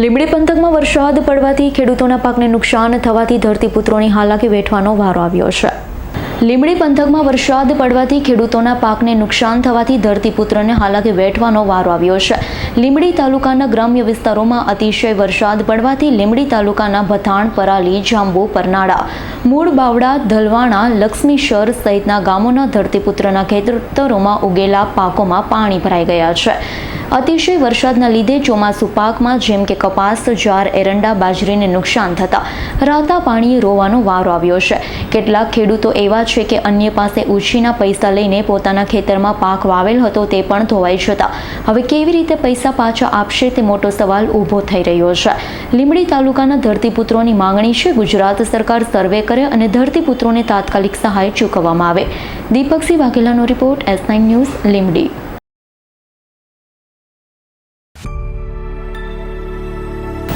લીંબડી પંથકમાં વરસાદ પડવાથી ખેડૂતોના પાકને નુકસાન થવાથી ધરતીપુત્રોની હાલાકી વેઠવાનો વારો આવ્યો છે. લીંબડી પંથકમાં વરસાદ પડવાથી ખેડૂતોના પાકને નુકસાન થવાથી ધરતીપુત્રને હાલાકી વેઠવાનો વારો આવ્યો છે. લીંબડી તાલુકાના ગ્રામ્ય વિસ્તારોમાં અતિશય વરસાદ પડવાથી લીંબડી તાલુકાના ભથાણ, પરાલી, જાંબુ, પરનાળા, મૂળ બાવડા, ધલવાણા, લક્ષ્મીશર સહિતના ગામોના ધરતીપુત્રના ખેતરોમાં ઉગેલા પાકોમાં પાણી ભરાઈ ગયા છે. અતિશય વરસાદના લીધે ચોમાસુ પાકમાં જેમ કે કપાસ, જાર, એરંડા, બાજરીને નુકસાન થતા રાતા પાણીએ રોવાનો વારો આવ્યો છે. કેટલાક ખેડૂતો એવા છે કે અન્ય પાસે ઉછીના પૈસા લઈને પોતાના ખેતરમાં પાક વાવેલ હતો તે પણ ધોવાઈ જતા. હવે કેવી રીતે પૈસા પાછા આપશે તે મોટો સવાલ ઊભો થઈ રહ્યો છે. લીંબડી તાલુકાના ધરતીપુત્રોની માંગણી છે ગુજરાત સરકાર સર્વે કરે અને ધરતીપુત્રોને તાત્કાલિક સહાય ચૂકવવામાં આવે. Deepaksinh વાઘેલાનો report S nine news, Limbdi.